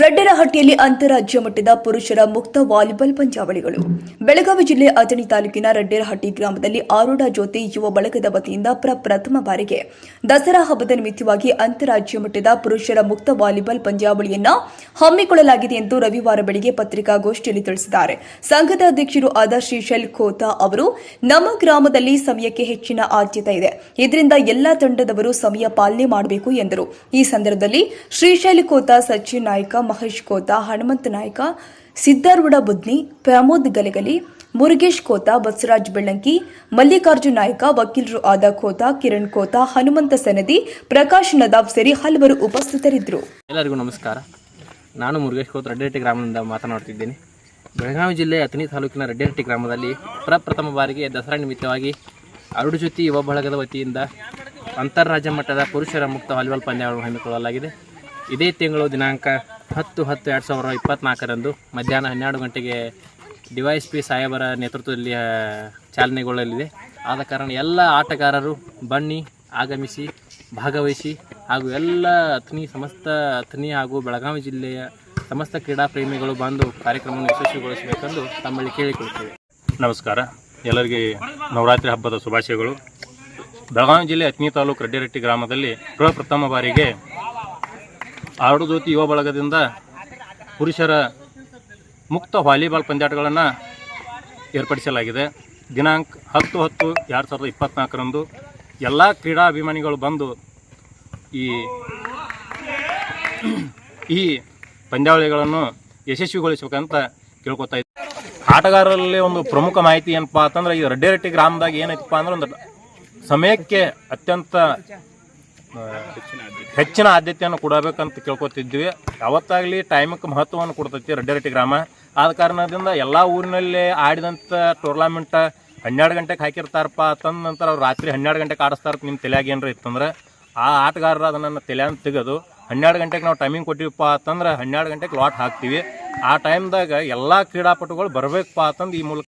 ರಡ್ಡರಹಟ್ಟಿಯಲ್ಲಿ ಅಂತಾರಾಜ್ಯ ಮಟ್ಟದ ಪುರುಷರ ಮುಕ್ತ ವಾಲಿಬಾಲ್ ಪಂದ್ಯಾವಳಿಗಳು. ಬೆಳಗಾವಿ ಜಿಲ್ಲೆ ಅಥಣಿ ತಾಲೂಕಿನ ರಡ್ಡೇರಹಟ್ಟಿ ಗ್ರಾಮದಲ್ಲಿ ಆರೋಡ ಜ್ಯೋತಿ ಯುವ ಬಳಗದ ವತಿಯಿಂದ ಪ್ರಪ್ರಥಮ ಬಾರಿಗೆ ದಸರಾ ಹಬ್ಬದ ನಿಮಿತ್ತವಾಗಿ ಅಂತಾರಾಜ್ಯ ಮಟ್ಟದ ಪುರುಷರ ಮುಕ್ತ ವಾಲಿಬಾಲ್ ಪಂದ್ಯಾವಳಿಯನ್ನ ಹಮ್ಮಿಕೊಳ್ಳಲಾಗಿದೆ ಎಂದು ರವಿವಾರ ಬೆಳಗ್ಗೆ ಪತ್ರಿಕಾಗೋಷ್ಠಿಯಲ್ಲಿ ತಿಳಿಸಿದ್ದಾರೆ. ಸಂಘದ ಅಧ್ಯಕ್ಷರು ಆದ ಶ್ರೀಶೈಲ್ ಖೋತಾ ಅವರು, ನಮ್ಮ ಗ್ರಾಮದಲ್ಲಿ ಸಮಯಕ್ಕೆ ಹೆಚ್ಚಿನ ಆದ್ಯತೆ ಇದೆ. ಇದರಿಂದ ಎಲ್ಲಾ ತಂಡದವರು ಸಮಯ ಪಾಲನೆ ಮಾಡಬೇಕು ಎಂದರು. ಈ ಸಂದರ್ಭದಲ್ಲಿ ಶ್ರೀಶೈಲ್ ಖೋತಾ ಸಚಿನ್ ನಾಯ್ಕ ಮಹೇಶ್ ಕೋತಾ, ಹನುಮಂತ ನಾಯ್ಕ ಸಿದ್ದಾರೂಢ ಬುದ್ನಿ, ಪ್ರಮೋದ್ ಗಲಗಲಿ, ಮುರುಗೇಶ್ ಕೋತಾ, ಬಸವರಾಜ್ ಬೆಳ್ಳಂಕಿ, ಮಲ್ಲಿಕಾರ್ಜುನ್ ನಾಯ್ಕ, ವಕೀಲರು ಆದ ಕೋತಾ, ಕಿರಣ್ ಕೋತಾ, ಹನುಮಂತ ಸನದಿ, ಪ್ರಕಾಶ್ ನದಾಬ್ ಸೇರಿ ಹಲವರು ಉಪಸ್ಥಿತರಿದ್ದರು. ಎಲ್ಲರಿಗೂ ನಮಸ್ಕಾರ. ನಾನು ಮುರುಗೇಶ್ ಕೋತ್, ರೆಡ್ಡಿಹಟ್ಟಿ ಗ್ರಾಮದಿಂದ ಮಾತನಾಡುತ್ತಿದ್ದೇನೆ. ಬೆಳಗಾವಿ ಜಿಲ್ಲೆ ಅಥಣಿ ತಾಲೂಕಿನ ರೆಡ್ಡಿಹಟ್ಟಿ ಗ್ರಾಮದಲ್ಲಿ ಪ್ರಪ್ರಥಮ ಬಾರಿಗೆ ದಸರಾ ನಿಮಿತ್ತವಾಗಿ ಅರುಡು ಜೊತೆ ಯುವ ಬಳಗದ ವತಿಯಿಂದ ಅಂತಾರಾಜ್ಯ ಮಟ್ಟದ ಪುರುಷರ ಮುಕ್ತ ವಾಲಿಬಾಲ್ ಪಂದ್ಯಾವಳಿ ಹಮ್ಮಿಕೊಳ್ಳಲಾಗಿದೆ. ಇದೇ ತಿಂಗಳು ದಿನಾಂಕ ಹತ್ತು ಹತ್ತು, ಎರಡು ಸಾವಿರ ಇಪ್ಪತ್ತ್ನಾಲ್ಕರಂದು ಮಧ್ಯಾಹ್ನ ಹನ್ನೆರಡು ಗಂಟೆಗೆ ಡಿ ವೈಸ್ ಪಿ ಸಾಹೇಬರ ನೇತೃತ್ವದಲ್ಲಿ ಚಾಲನೆಗೊಳ್ಳಲಿದೆ. ಆದ ಕಾರಣ ಎಲ್ಲ ಆಟಗಾರರು ಬನ್ನಿ, ಆಗಮಿಸಿ, ಭಾಗವಹಿಸಿ ಹಾಗೂ ಎಲ್ಲ ಅಥ್ನಿ ಸಮಸ್ತ ಅಥ್ನಿ ಹಾಗೂ ಬೆಳಗಾವಿ ಜಿಲ್ಲೆಯ ಸಮಸ್ತ ಕ್ರೀಡಾ ಪ್ರೇಮಿಗಳು ಬಂದು ಕಾರ್ಯಕ್ರಮವನ್ನು ಯಶಸ್ವಿಗೊಳಿಸಬೇಕೆಂದು ತಮ್ಮಲ್ಲಿ ಕೇಳಿಕೊಳ್ಳುತ್ತೇವೆ. ನಮಸ್ಕಾರ. ಎಲ್ಲರಿಗೆ ನವರಾತ್ರಿ ಹಬ್ಬದ ಶುಭಾಶಯಗಳು. ಬೆಳಗಾವಿ ಜಿಲ್ಲೆ ಅತ್ನಿ ತಾಲೂಕು ರೆಡ್ಡಿರೆಟ್ಟಿ ಗ್ರಾಮದಲ್ಲಿ ಪ್ರಪ್ರಥಮ ಬಾರಿಗೆ ಆಡುಜ್ಯೋತಿ ಯುವ ಬಳಗದಿಂದ ಪುರುಷರ ಮುಕ್ತ ವಾಲಿಬಾಲ್ ಪಂದ್ಯಾಟಗಳನ್ನು ಏರ್ಪಡಿಸಲಾಗಿದೆ. ದಿನಾಂಕ ಹತ್ತು ಹತ್ತು ಎರಡು ಸಾವಿರದ ಇಪ್ಪತ್ತ್ನಾಲ್ಕರಂದು ಎಲ್ಲ ಕ್ರೀಡಾ ಅಭಿಮಾನಿಗಳು ಬಂದು ಈ ಈ ಪಂದ್ಯಾವಳಿಗಳನ್ನು ಯಶಸ್ವಿಗೊಳಿಸಬೇಕಂತ ಕೇಳ್ಕೊತಾ ಇದ್ದೆ. ಆಟಗಾರರಲ್ಲಿ ಒಂದು ಪ್ರಮುಖ ಮಾಹಿತಿ ಏನಪ್ಪ ಅಂತಂದ್ರೆ ಈ ರಡ್ಡೆರಟ್ಟಿ ಗ್ರಾಮದಾಗ ಏನೈತಪ್ಪ ಅಂದ್ರೆ ಒಂದು ಸಮಯಕ್ಕೆ ಅತ್ಯಂತ ಹೆಚ್ಚಿನ ಆದ್ಯತೆಯನ್ನು ಕೊಡಬೇಕಂತ ಕೇಳ್ಕೊತಿದ್ವಿ. ಯಾವತ್ತಾಗಲಿ ಟೈಮಕ್ಕೆ ಮಹತ್ವವನ್ನು ಕೊಡ್ತೈತಿ ರೆಡ್ಡಿರಟ್ಟಿ ಗ್ರಾಮ. ಆದ ಕಾರಣದಿಂದ ಎಲ್ಲ ಊರಿನಲ್ಲಿ ಆಡಿದಂಥ ಟೂರ್ನಾಮೆಂಟ್ ಹನ್ನೆರಡು ಗಂಟೆಗೆ ಹಾಕಿರ್ತಾರಪ್ಪ ಅಂತಂದ ನಂತರ ಅವ್ರು ರಾತ್ರಿ ಹನ್ನೆರಡು ಗಂಟೆಗೆ ಆಡಿಸ್ತಾರ ನಿಮ್ಮ ತಲೆಯಾಗ ಏನರ ಇತ್ತಂದ್ರೆ? ಆ ಆಟಗಾರರು ಅದನ್ನು ತಲೆಯನ್ನು ತೆಗೆದು ಹನ್ನೆರಡು ಗಂಟೆಗೆ ನಾವು ಟೈಮಿಂಗ್ ಕೊಟ್ಟಿವಪ್ಪ ಅಂತಂದ್ರೆ ಹನ್ನೆರಡು ಗಂಟೆಗೆ ಲಾಟ್ ಹಾಕ್ತೀವಿ. ಆ ಟೈಮ್ದಾಗ ಎಲ್ಲ ಕ್ರೀಡಾಪಟುಗಳು ಬರಬೇಕಪ್ಪ ಅಂತಂದು ಈ ಮೂಲಕ